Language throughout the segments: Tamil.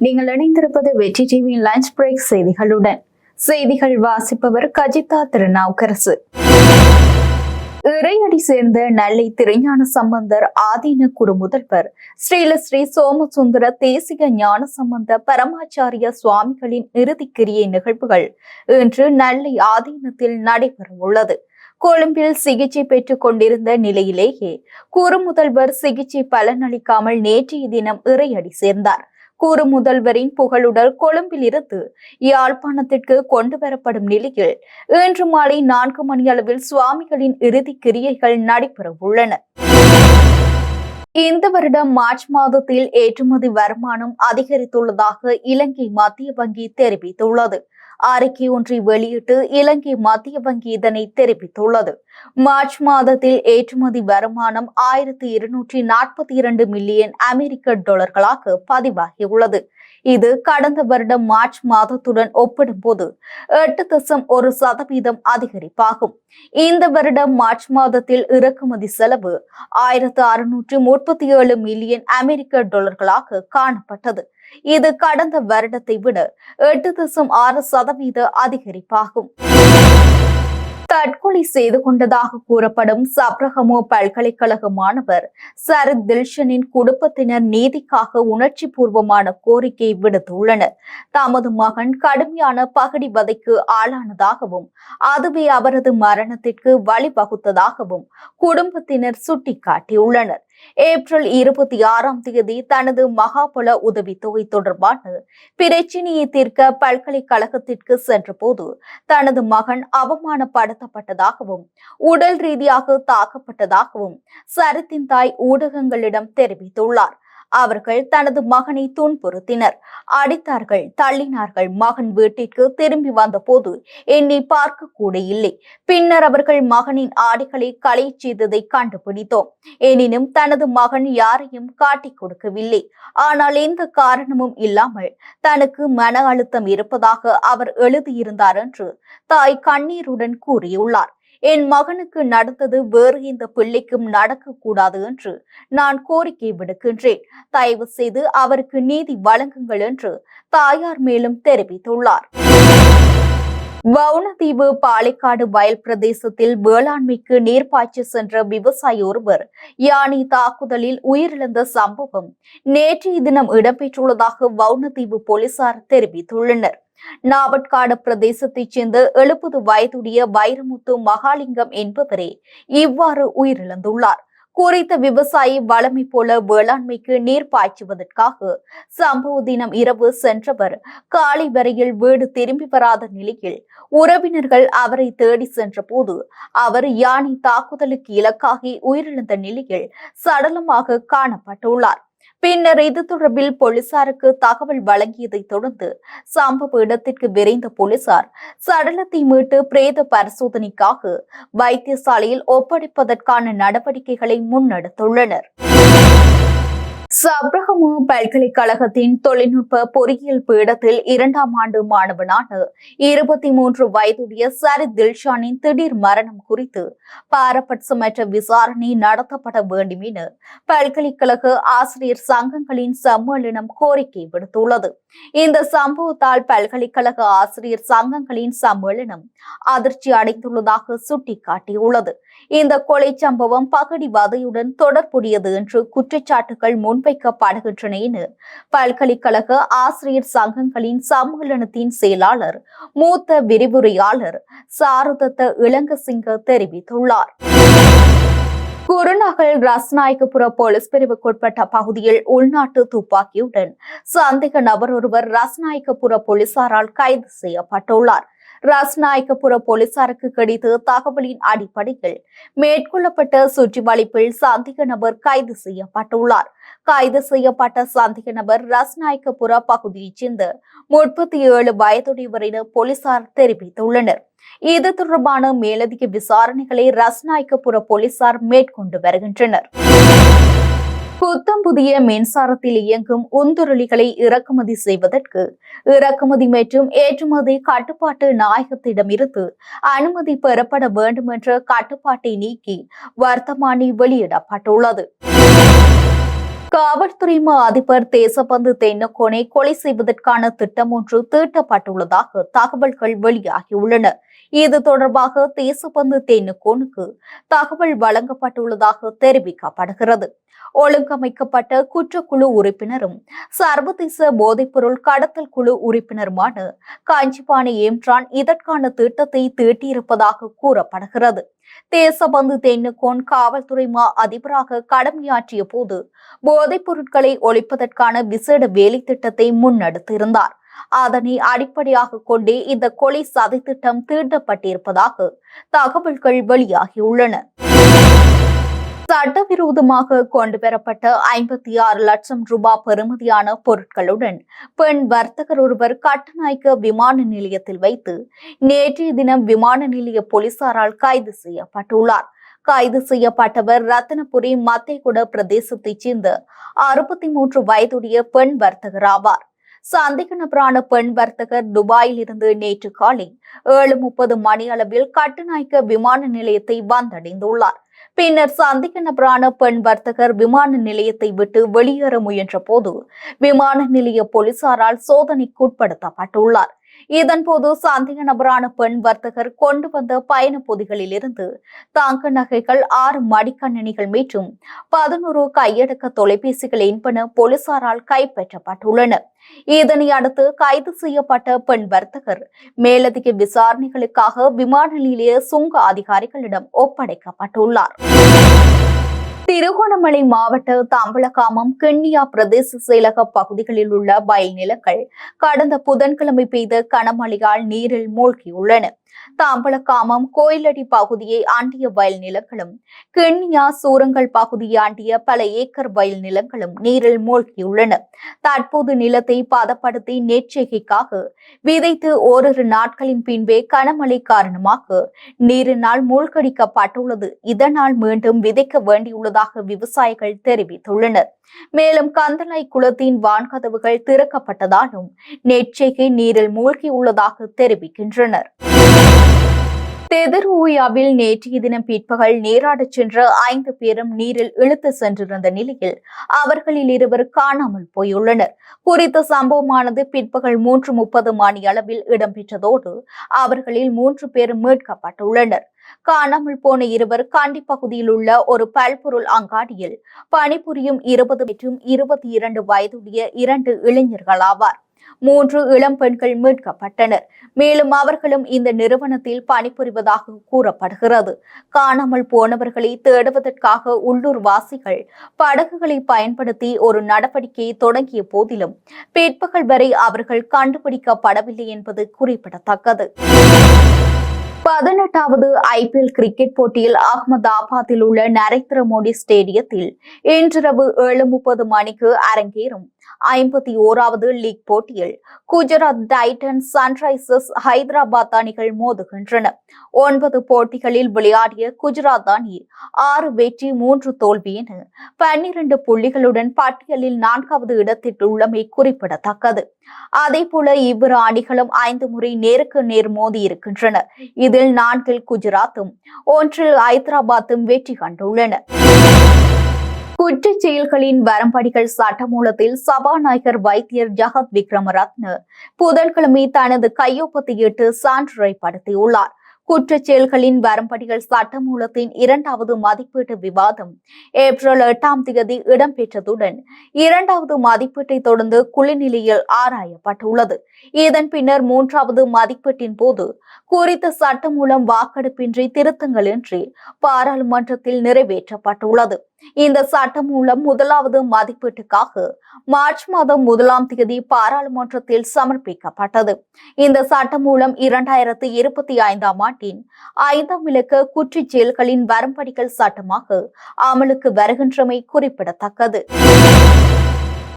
நீங்கள் இணைந்திருப்பது வெற்றி டிவியின் லஞ்ச் பிரேக் செய்திகளுடன். செய்திகள் வாசிப்பவர் கஜிதா திருநாவுக்கரசு. இறையடி சேர்ந்த நெல்லை திருஞான சம்பந்தர் ஆதீன குரு முதல்வர் ஸ்ரீலஸ்ரீ சோமசுந்தர தேசிக ஞான சம்பந்த பரமாச்சாரிய சுவாமிகளின் இறுதிக்கிரியை நிகழ்வுகள் இன்று நெல்லை ஆதீனத்தில் நடைபெற உள்ளது கொழும்பில் சிகிச்சை பெற்றுக் கொண்டிருந்த நிலையிலேயே குறு முதல்வர் சிகிச்சை பலனளிக்காமல் நேற்றைய தினம் இறையடி சேர்ந்தார். கூறு முதல்வரின் புகழுடல் கொழும்பிலிருந்து யாழ்ப்பாணத்திற்கு கொண்டு வரப்படும் நிலையில் இன்று மாலை நான்கு மணி அளவில் சுவாமிகளின் இறுதி கிரியைகள் நடைபெற உள்ளன. இந்த வருடம் மார்ச் மாதத்தில் ஏற்றுமதி வருமானம் அதிகரித்துள்ளதாக இலங்கை மத்திய வங்கி தெரிவித்துள்ளது. அறிக்கை ஒன்றை வெளியிட்டு இலங்கை மத்திய வங்கி இதனை தெரிவித்துள்ளது. மார்ச் மாதத்தில் ஏற்றுமதி வருமானம் ஆயிரத்தி இருநூற்றி நாற்பத்தி இரண்டு மில்லியன் அமெரிக்க டாலர்களாக பதிவாகியுள்ளது. இது கடந்த வருடம் மார்ச் மாதத்துடன் ஒப்பிடும்போது எட்டு தசம் ஒரு சதவீதம் அதிகரிப்பாகும். இந்த வருடம் மார்ச் மாதத்தில் இறக்குமதி செலவு ஆயிரத்து அறுநூற்றி முப்பத்தி ஏழு மில்லியன் அமெரிக்க டாலர்களாக காணப்பட்டது. இது கடந்த வருடத்தை விட எட்டு தசம் ஆறு சதவீத அதிகரிப்பாகும். தற்கொலை செய்து கொண்டதாக கூறப்படும் சப்ரஹமோ பல்கலைக்கழக மாணவர் சர் தில்ஷனின் குடும்பத்தினர் நீதிக்காக உணர்ச்சி பூர்வமான கோரிக்கை விடுத்துள்ளனர். தமது மகன் கடுமையான பகடி வதைக்கு ஆளானதாகவும் அதுவே அவரது மரணத்திற்கு வழிவகுத்ததாகவும் குடும்பத்தினர் சுட்டிக்காட்டியுள்ளனர். ஏப்ரல் இருபத்தி ஆறாம் தேதி தனது மகாபல உதவித்தொகை தொடர்பான பிரச்சினையை தீர்க்க பல்கலைக்கழகத்திற்கு சென்றபோது தனது மகன் அவமானப்படுத்தப்பட்டதாகவும் உடல் ரீதியாக தாக்கப்பட்டதாகவும் சரத்தின் தாய் ஊடகங்களிடம் தெரிவித்துள்ளார். அவர்கள் தனது மகனை துன்புறுத்தினர். அடித்தார்கள் தள்ளினார்கள். மகன் வீட்டிற்கு திரும்பி வந்தபோது என்னை பார்க்க கூட இல்லை. பின்னர் அவர்கள் மகனின் ஆடைகளை களை செய்ததை கண்டுபிடித்தோம். எனினும் தனது மகன் யாரையும் காட்டிக் கொடுக்கவில்லை. ஆனால் எந்த காரணமும் இல்லாமல் தனக்கு மன அழுத்தம் இருப்பதாக அவர் எழுதியிருந்தார் என்று தாய் கண்ணீருடன் கூறியுள்ளார். என் மகனுக்கு நடந்தது வேறு எந்த பிள்ளைக்கும் நடக்கக்கூடாது என்று நான் கோரிக்கை விடுக்கின்றேன். தயவு செய்து அவருக்கு நீதி வழங்குங்கள் என்று தாயார் மேலும் தெரிவித்துள்ளார். வவுனதீவு பாலைக்காடு வயல் பிரதேசத்தில் வேளாண்மைக்கு நீர் பாய்ச்சி சென்ற விவசாயி ஒருவர் யானை தாக்குதலில் உயிரிழந்த சம்பவம். நேற்றைய தினம் இடம்பெற்றுள்ளதாக வவுனதீவு போலீசார் தெரிவித்துள்ளனர். நாவட்காடு பிரதேசத்தைச் சேர்ந்த எழுபது வயதுடைய வைரமுத்து மகாலிங்கம் என்பவரே இவ்வாறு உயிரிழந்துள்ளார். குறித்த விவசாயி வளமை போல வேளாண்மைக்கு நீர் பாய்ச்சுவதற்காக சம்பவ தினம் இரவு சென்றவர். காலை வரையில் வீடு திரும்பி வராத நிலையில் உறவினர்கள் அவரை தேடி சென்ற போது அவர் யானை தாக்குதலுக்கு இலக்காகி உயிரிழந்த நிலையில் சடலமாக காணப்பட்டுள்ளார். பின்னர் இது தொடர்பில் போலீசாருக்கு தகவல் வழங்கியதை தொடர்ந்து சம்பவ இடத்திற்கு விரைந்த போலீசார் சடலத்தை மீட்டு பிரேத பரிசோதனைக்காக வைத்தியசாலையில் ஒப்படைப்பதற்கான நடவடிக்கைகளை முன்னெடுத்துள்ளனர். சப்ரகமு பல்கலைக்கழகத்தின் தொழில்நுட்ப பொறியியல் பீடத்தில் இரண்டாம் ஆண்டு மாணவனான இருபத்தி மூன்று வயதுடைய சரித் தில்ஷானின் திடீர் மரணம் குறித்து பாரபட்சமற்ற விசாரணை நடத்தப்பட வேண்டும் என பல்கலைக்கழக ஆசிரியர் சங்கங்களின் சம்மேளனம் கோரிக்கை விடுத்துள்ளது. இந்த சம்பவத்தால் பல்கலைக்கழக ஆசிரியர் சங்கங்களின் சம்மேளனம் அதிர்ச்சி அடைந்துள்ளதாக சுட்டிக்காட்டியுள்ளது. இந்த கொலை சம்பவம் பகடிவதையுடன் தொடர்புடையது என்று குற்றச்சாட்டுகள் முன்வைக்கப்படுகின்றன என பல்கலைக்கழக ஆசிரியர் சங்கங்களின் சம்மேளனத்தின் செயலாளர் மூத்த விரிவுரையாளர் சாருதத்த இளங்கசிங்க தெரிவித்துள்ளார். குருநகல் ரஸ்நாயகபுர போலீஸ் பிரிவுக்குட்பட்ட பகுதியில் உள்நாட்டு துப்பாக்கியுடன் சந்தேக நபர் ஒருவர் ரஸ்நாயகபுர போலீசாரால் கைது செய்யப்பட்டுள்ளார். ரஸ்நாயகபுர போலீசாருக்கு கிடைத்த தகவலின் அடிப்படையில் மேற்கொள்ளப்பட்ட சுற்றிவளைப்பில் சந்தேக நபர் கைது செய்யப்பட்டுள்ளார். கைது செய்யப்பட்ட சந்தேக நபர் ரஸ்நாயகபுர பகுதியைச் சேர்ந்த முப்பத்தி ஏழு வயதுடையவர் என போலீசார் தெரிவித்துள்ளனர். இது தொடர்பான மேலதிக விசாரணைகளை ரஸ்நாயக்கபுர போலீசார் மேற்கொண்டு வருகின்றனர். புத்தம் புதிய மின்சாரத்தில் இயங்கும் உந்துருளிகளை இறக்குமதி செய்வதற்கு இறக்குமதி மற்றும் ஏற்றுமதி கட்டுப்பாட்டு நாயகத்திடமிருந்து அனுமதி பெறப்பட வேண்டும் என்ற கட்டுப்பாட்டை நீக்கி வர்த்தமானி வெளியிடப்பட்டுள்ளது. காவல்துறை அதிபர் தேசபந்து தென்னக்கோனை கொலை செய்வதற்கான திட்டம் ஒன்று தீட்டப்பட்டுள்ளதாக தகவல்கள் வெளியாகியுள்ளன. இது தொடர்பாக தேசபந்து தென்னக்கோனுக்கு தகவல் வழங்கப்பட்டுள்ளதாக தெரிவிக்கப்படுகிறது. ஒழுங்கமைக்கப்பட்ட குற்றக்குழு உறுப்பினரும் சர்வதேச போதைப்பொருள் கடத்தல் குழு உறுப்பினருமான காஞ்சிபாணி ஏம்ரான் இதற்கான திட்டத்தை தீட்டியிருப்பதாக கூறப்படுகிறது. தேசபந்து தென்னுகோன் காவல்துறை மா அதிபராக கடமையாற்றிய போது போதைப் பொருட்களை ஒழிப்பதற்கான விசேட வேலை திட்டத்தை முன்னெடுத்திருந்தார். அதனை அடிப்படையாக கொண்டே இந்த கொலை சதித்திட்டம் தீட்டப்பட்டிருப்பதாக தகவல்கள் வெளியாகியுள்ளன. சட்டவிரோதமாக கொண்டுவரப்பட்ட ஐம்பத்தி ஆறு லட்சம் ரூபாய் பெறுமதியான பொருட்களுடன் பெண் வர்த்தகர் ஒருவர் கட்டநாயக்க விமான நிலையத்தில் வைத்து நேற்றைய தினம் விமான நிலைய போலீசாரால் கைது செய்யப்பட்டுள்ளார். கைது செய்யப்பட்டவர் ரத்தனபுரி மத்தேகுட பிரதேசத்தைச் சேர்ந்த அறுபத்தி மூன்று வயதுடைய பெண் வர்த்தகர் ஆவார். சந்தேக நபரான பெண் வர்த்தகர் துபாயில் இருந்து நேற்று காலை ஏழு முப்பது மணி அளவில் கட்டுநாயக்க விமான நிலையத்தை வந்தடைந்துள்ளார். பின்னர் சந்தேக நபரான பெண் வர்த்தகர் விமான நிலையத்தை விட்டு வெளியேற முயன்ற போது விமான நிலைய போலீசாரால் சோதனைக்குட்படுத்தப்பட்டுள்ளார். இதன்போது சந்தேக நபரான பெண் வர்த்தகர் கொண்டு வந்த பயண பொதிகளில் இருந்து தங்க நகைகள் ஆறு மடிக்கணினிகள் மற்றும் பதினோரு கையடக்க தொலைபேசிகள் என்பன போலீசாரால் கைப்பற்றப்பட்டுள்ளன. இதனை அடுத்து கைது செய்யப்பட்ட பெண் வர்த்தகர் மேலதிக விசாரணைகளுக்காக விமான நிலைய சுங்க அதிகாரிகளிடம் ஒப்படைக்கப்பட்டுள்ளார். திருகோணமலை மாவட்ட தம்பலகாமம் கிண்ணியா பிரதேச செயலக பகுதிகளில் உள்ள வயல் நிலங்கள் கடந்த புதன்கிழமை பெய்த கனமழையால் நீரில் மூழ்கியுள்ளன. தாம்பலக்காமம் கோயிலடி பகுதியை ஆண்டிய வயல் நிலங்களும் கிண்ணியா சூரங்கள் பகுதியை ஆண்டிய பல ஏக்கர் வயல் நிலங்களும் நீரில் மூழ்கியுள்ளன. தற்போது நிலத்தை பதப்படுத்தி நெற்செய்கைக்காக விதைத்து ஓரிரு நாட்களின் பின்பே கனமழை காரணமாக நீரினால் மூழ்கடிக்கப்பட்டுள்ளது. இதனால் மீண்டும் விதைக்க வேண்டியுள்ளதாக விவசாயிகள் தெரிவித்துள்ளனர். மேலும் கந்தளாய் குளத்தின் வான்கதவுகள் திறக்கப்பட்டதாலும் நெற்செய்கை நீரில் மூழ்கியுள்ளதாக தெரிவிக்கின்றனர். தெதர்ஊயாவில் நேற்றைய தினம் பிற்பகல் நீராடச் சென்ற ஐந்து பேரும் நீரில் இழுத்து சென்றிருந்த நிலையில் அவர்களில் இருவர் காணாமல் போயுள்ளனர். குறித்த சம்பவமானது பிற்பகல் மூன்று முப்பது மணி அளவில் இடம்பெற்றதோடு அவர்களில் மூன்று பேர் மீட்கப்பட்டுள்ளனர். காணாமல் போன இருவர் காண்டி பகுதியில் உள்ள ஒரு பல்பொருள் அங்காடியில் பணிபுரியும் இருபது மற்றும் இருபத்தி இரண்டு வயதுடைய இரண்டு இளைஞர்களாவார் மூன்று இளம் பெண்கள் மீட்கப்பட்டனர். மேலும் அவர்களும் இந்த நிறுவனத்தில் பணிபுரிவதாக கூறப்படுகிறது. காணாமல் போனவர்களை தேடுவதற்காக உள்ளூர் வாசிகள் படகுகளை பயன்படுத்தி ஒரு நடவடிக்கையை தொடங்கிய போதிலும் பிற்பகல் வரை அவர்கள் கண்டுபிடிக்கப்படவில்லை என்பது குறிப்பிடத்தக்கது. பதினெட்டாவது ஐபிஎல் கிரிக்கெட் போட்டியில் அகமதாபாத்தில் உள்ள நரேந்திர மோடி ஸ்டேடியத்தில் இன்றிரவு ஏழு முப்பது மணிக்கு அரங்கேறும். ஐம்பத்தி ஓராவது லீக் போட்டியில் குஜராத் டைட்டன் சன்ரைசர்ஸ் ஹைதராபாத் அணிகள் மோதுகின்றன. ஒன்பது போட்டிகளில் விளையாடிய குஜராத் அணி ஆறு வெற்றி மூன்று தோல்வி என பன்னிரண்டு புள்ளிகளுடன் பட்டியலில் நான்காவது இடத்தில் உள்ளமை குறிப்பிடத்தக்கது. அதேபோல இவ்விரு அணிகளும் ஐந்து முறை நேருக்கு நேர் மோதி இருக்கின்றன. இதில் நான்கில் குஜராத்தும் ஒன்றில் ஹைதராபாத்தும் வெற்றி கண்டுள்ளன. குற்றச் செயல்களின் வரம்படிகள் சட்டமூலத்தில் சபாநாயகர் வைத்தியர் ஜகத் விக்ரமரத்ன புதன்கிழமை தனது கையொப்பத்தையிட்டு சான்றிதழ்படுத்தியுள்ளார் குற்றச் செயல்களின் வரம்படிகள் சட்டமூலத்தின் இரண்டாவது மதிப்பீட்டு விவாதம் ஏப்ரல் எட்டாம் தேதி இடம்பெற்றதுடன் இரண்டாவது மதிப்பீட்டை தொடர்ந்து குளிநிலையில் ஆராயப்பட்டுள்ளது. இதன் பின்னர் மூன்றாவது மதிப்பீட்டின் போது குறித்த சட்டமூலம் வாக்கெடுப்பின்றி திருத்தங்களின்றி பாராளுமன்றத்தில் நிறைவேற்றப்பட்டுள்ளது. இந்த சட்டமூலம் முதலாவது மதிப்பீட்டுக்காக மார்ச் மாதம் முதலாம் தேதி பாராளுமன்றத்தில் சமர்ப்பிக்கப்பட்டது. இந்த சட்டம் மூலம் இரண்டாயிரத்து இருபத்தி ஐந்தாம் ஆண்டின் ஐந்தாம் இலக்க குற்றச் செயல்களின் வரம்படிகள் சட்டமாக அமலுக்கு வருகின்றமை குறிப்பிடத்தக்கது.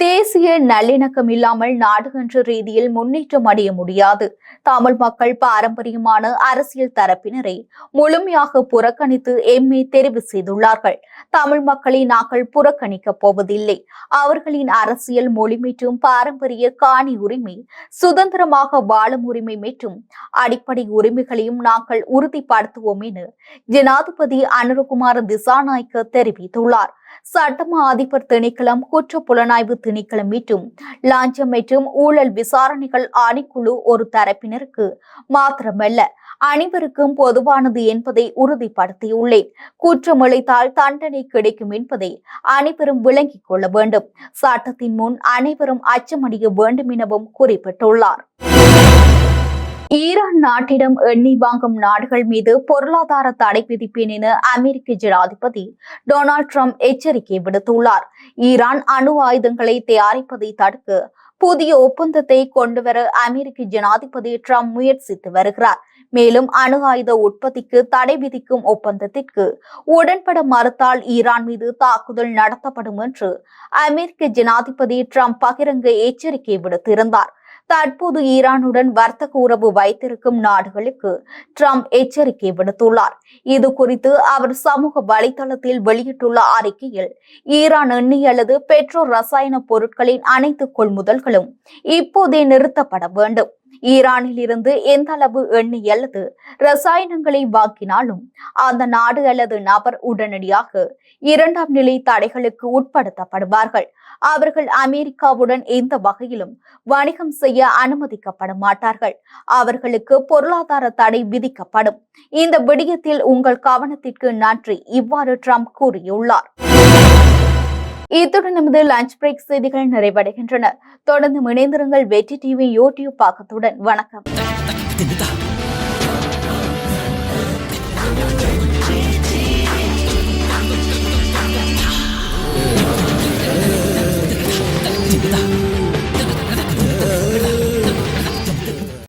தேசிய நல்லிணக்கம் இல்லாமல் நாடுகன்ற ரீதியில் முன்னேற்றம் அடைய முடியாது. தமிழ் மக்கள் பாரம்பரியமான அரசியல் தரப்பினரை முழுமையாக புறக்கணித்து எம்ஏ தெரிவு செய்துள்ளார்கள். தமிழ் மக்களை நாங்கள் புறக்கணிக்கப் போவதில்லை. அவர்களின் அரசியல் மொழி மற்றும் பாரம்பரிய காணி உரிமை சுதந்திரமாக வாழும் உரிமை மற்றும் அடிப்படை உரிமைகளையும் நாங்கள் உறுதிப்படுத்துவோம் என ஜனாதிபதி அனுரகுமார் திசாநாயக்க தெரிவித்துள்ளார். சட்டமா அதிபர் திணைக்களம் குற்ற புலனாய்வு திணைக்களம் மீட்டும். லாஞ்சம் மற்றும் ஊழல் விசாரணைகள் ஆணைக்குழு ஒரு தரப்பினருக்கு மாத்திரமல்ல அனைவருக்கும் பொதுவானது என்பதை உறுதிப்படுத்தியுள்ளேன். குற்றம் இழைத்தால் தண்டனை கிடைக்கும் என்பதை அனைவரும் விளங்கிக் கொள்ள வேண்டும். சட்டத்தின் முன் அனைவரும் அச்சமடைய வேண்டும் எனவும் குறிப்பிட்டுள்ளார். ஈரான் நாட்டிடம் எண்ணெய் வாங்கும் நாடுகள் மீது பொருளாதார தடை விதிப்பேன் என அமெரிக்க ஜனாதிபதி டொனால்ட் ட்ரம்ப் எச்சரிக்கை விடுத்துள்ளார். ஈரான் அணு ஆயுதங்களை தயாரிப்பதை தடுக்க புதிய ஒப்பந்தத்தை கொண்டுவர அமெரிக்க ஜனாதிபதி ட்ரம்ப் முயற்சித்து வருகிறார். மேலும் அணு ஆயுத உற்பத்திக்கு தடை விதிக்கும் ஒப்பந்தத்திற்கு உடன்பட மறுத்தால் ஈரான் மீது தாக்குதல் நடத்தப்படும் என்று அமெரிக்க ஜனாதிபதி ட்ரம்ப் பகிரங்க எச்சரிக்கை விடுத்திருந்தார். தற்போது ஈரானுடன் வர்த்தக உறவு வைத்திருக்கும் நாடுகளுக்கு ட்ரம்ப் எச்சரிக்கை விடுத்துள்ளார். இது குறித்து அவர் சமூக வலைதளத்தில் வெளியிட்டுள்ள அறிக்கையில் ஈரான் எண்ணெய் அல்லது பெட்ரோ ரசாயன பொருட்களின் அனைத்து கொள்முதல்களும் இப்போதே நிறுத்தப்பட வேண்டும். ஈரானில் இருந்து எந்த அளவு எண்ணெய் அல்லது ரசாயனங்களை வாங்கினாலும் அந்த நாடு அல்லது நபர் உடனடியாக இரண்டாம் நிலை தடைகளுக்கு உட்படுத்தப்படுவார்கள். அவர்கள் அமெரிக்காவுடன் எந்த வகையிலும் வணிகம் செய்ய அனுமதிக்கப்பட மாட்டார்கள். அவர்களுக்கு பொருளாதார தடை விதிக்கப்படும். இந்த விடயத்தில் உங்கள் கவனத்திற்கு நன்றி. இவ்வாறு ட்ரம்ப் கூறியுள்ளார். இத்துடன் நமது லஞ்ச் பிரேக் செய்திகள் நிறைவடைகின்றன. தொடர்ந்து இணைந்திருங்கள் வெற்றி டிவி யூடியூப் பாக்கத்துடன் வணக்கம்.